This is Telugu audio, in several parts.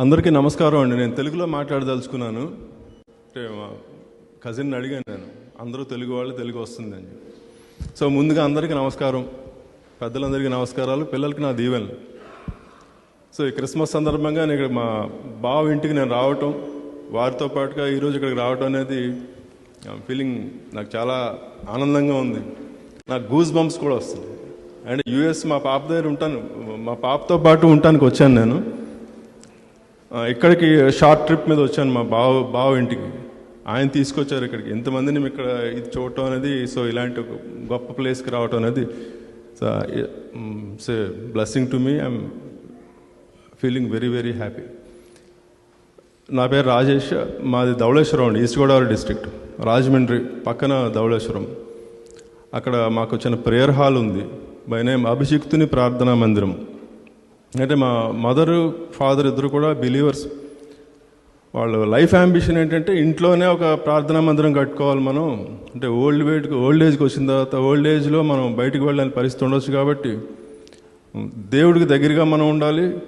అందరికీ నమస్కారం అండి. నేను తెలుగులో మాట్లాడదలుచుకున్నాను. అంటే మా కజిన్ అడిగాను నేను. అందరూ తెలుగు వాళ్ళు తెలుగు వస్తుందని సో ముందుగా అందరికీ నమస్కారం. పెద్దలందరికీ నమస్కారాలు. పిల్లలకి నా దీవెనలు. సో ఈ క్రిస్మస్ సందర్భంగా నేను ఇక్కడ మా బావ ఇంటికి నేను రావటం వారితో పాటుగా ఈరోజు ఇక్కడికి రావటం అనేది ఫీలింగ్ నాకు చాలా ఆనందంగా ఉంది. నాకు గూస్ బంప్స్ కూడా వస్తుంది అండ్ యూఎస్ మా పాప దగ్గర ఉంటాను. మా పాపతో పాటు ఉండటానికి వచ్చాను నేను. ఇక్కడికి షార్ట్ ట్రిప్ మీద వచ్చాను మా బావ బావ ఇంటికి. ఆయన తీసుకొచ్చారు ఇక్కడికి. ఎంతమందిని ఇక్కడ ఇది చూడటం అనేది సో ఇలాంటి ఒక గొప్ప ప్లేస్కి రావటం అనేది so blessing to me I'm feeling very very happy నా పేరు రాజేష్. మాది ధవళేశ్వరం అండి ఈస్ట్ గోదావరి డిస్ట్రిక్ట్. రాజమండ్రి పక్కన ధవళేశ్వరం. అక్కడ మాకు చిన్న ప్రేయర్ హాల్ ఉంది. బై నేమ్ అభిషిక్తుని ప్రార్థనా మందిరం. అంటే మా మదరు ఫాదర్ ఇద్దరు కూడా బిలీవర్స్. వాళ్ళు లైఫ్ అంబిషన్ ఏంటంటే ఇంట్లోనే ఒక ప్రార్థనా మందిరం కట్టుకోవాలి మనం. అంటే ఓల్డ్ వేడ్ ఓల్డ్ ఏజ్కి వచ్చిన తర్వాత ఓల్డ్ ఏజ్లో మనం బయటకు వెళ్ళని పరిస్థితి ఉండొచ్చు కాబట్టి దేవుడికి దగ్గరగా మనం ఉండాలి.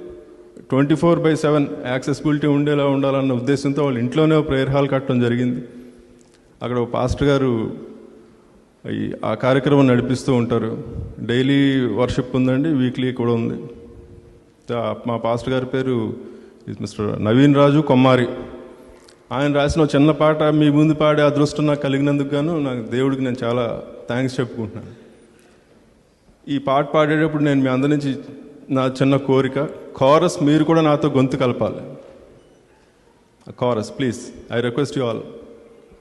Twenty four by seven accessibility ఉండేలా ఉండాలన్న ఉద్దేశంతో వాళ్ళు ఇంట్లోనే ఒక ప్రేయర్ హాల్ కట్టడం జరిగింది. అక్కడ ఒక పాస్టర్ గారు ఈ ఆ కార్యక్రమం నడిపిస్తూ ఉంటారు. డైలీ వర్షిప్ ఉందండి వీక్లీ కూడా ఉంది. మా పాస్టర్ గారి పేరు మిస్టర్ నవీన్ రాజు కొమ్మారి. ఆయన రాసిన చిన్న పాట మీ ముందు పాడే అదృష్టం నాకు కలిగినందుకు గాను నాకు దేవుడికి నేను చాలా థ్యాంక్స్ చెప్పుకుంటున్నాను. ఈ పాట పాడేటప్పుడు నేను మీ అందరి నుంచి నా చిన్న కోరిక కారస్ మీరు కూడా నాతో గొంతు కలపాలి. Chorus please I request you all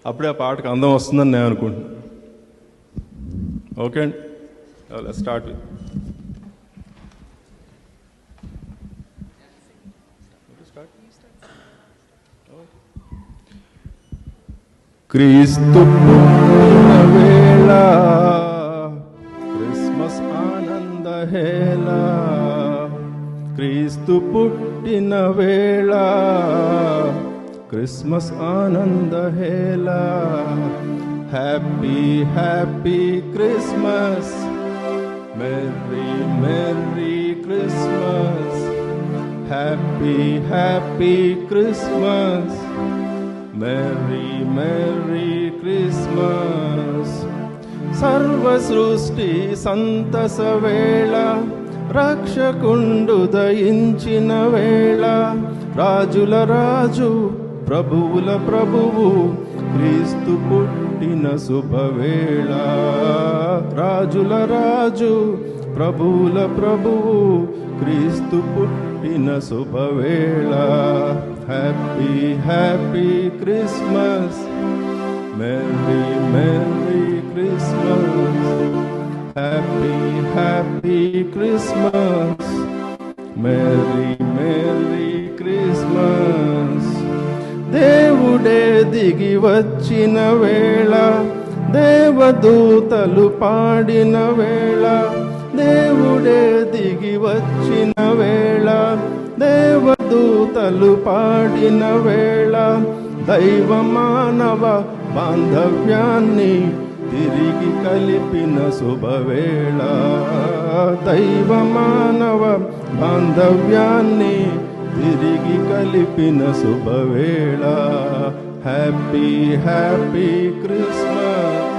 అప్పుడే ఆ పాటకు అందం వస్తుందని నేను అనుకుంటున్నాను. ఓకే అండి? స్టార్ట్ విత్ క్రీస్తు పుట్టిన వేళ క్రిస్మస్ ఆనంద హేళ క్రీస్తు పుట్టిన వేళ క్రిస్మస్ ఆనంద హేళ happy happy Christmas merry merry Christmas happy happy Christmas merry merry Christmas సర్వ సృష్టి సంతస వేళ రక్షకుండు దయించిన వేళ రాజుల రాజు ప్రభువుల ప్రభువు క్రీస్తు పుట్టిన శుభవేళ రాజుల రాజు ప్రభువుల ప్రభువు క్రీస్తు పుట్టిన శుభవేళ happy happy Christmas merry merry Christmas happy happy Christmas merry merry Christmas దేవుడే దిగి వచ్చిన వేళ దేవదూతలు పాడిన వేళ దేవుడే దిగి వచ్చిన వేళ. దేవదూతలు పాడిన వేళ దైవ మానవ బాంధవ్యాన్ని తిరిగి కలిపిన శుభవేళ. దైవ మానవ బాంధవ్యాన్ని తిరిగి కలిపిన శుభవేళ. Happy happy Christmas.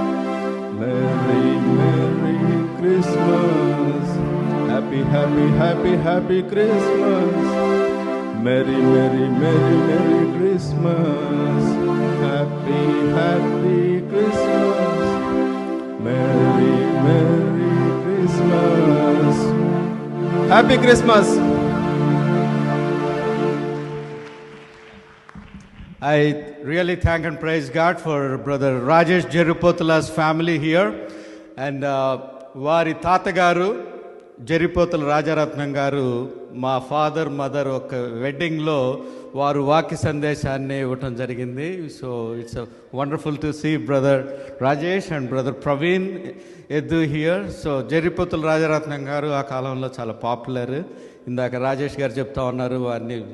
Merry merry. Happy happy happy happy Christmas merry merry merry merry Christmas happy happy Christmas merry merry Christmas happy Christmas I really thank and praise God for Brother Rajesh Jerupotala's family here. And uh, వారి తాతగారు జరిపోతుల రాజారత్నం గారు మా ఫాదర్ మదర్ ఒక వెడ్డింగ్లో వారు వాక్య సందేశాన్ని ఇవ్వటం జరిగింది. So it's wonderful to see brother Rajesh and brother Praveen ఎద్దు హియర్. సో జరిపోతుల రాజారత్నం గారు ఆ కాలంలో చాలా పాపులర్. ఇందాక రాజేష్ గారు చెప్తా ఉన్నారు వారిని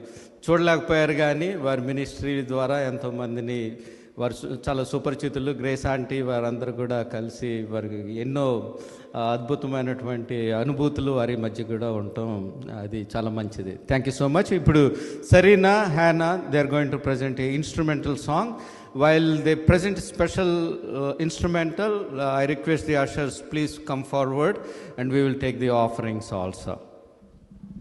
చూడలేకపోయారు కానీ వారి మినిస్ట్రీ ద్వారా ఎంతోమందిని వారు చాలా సుపరిచితులు గ్రేస్ ఆంటీ వారందరూ కూడా కలిసి వారికి ఎన్నో అద్భుతమైనటువంటి అనుభూతులు వారి మధ్య కూడా ఉండటం అది చాలా మంచిది. థ్యాంక్ యూ సో మచ్ ఇప్పుడు Sarina హ్యానా they are going to present a instrumental song while they present special instrumental I request the ushers please come forward and we will take the offerings also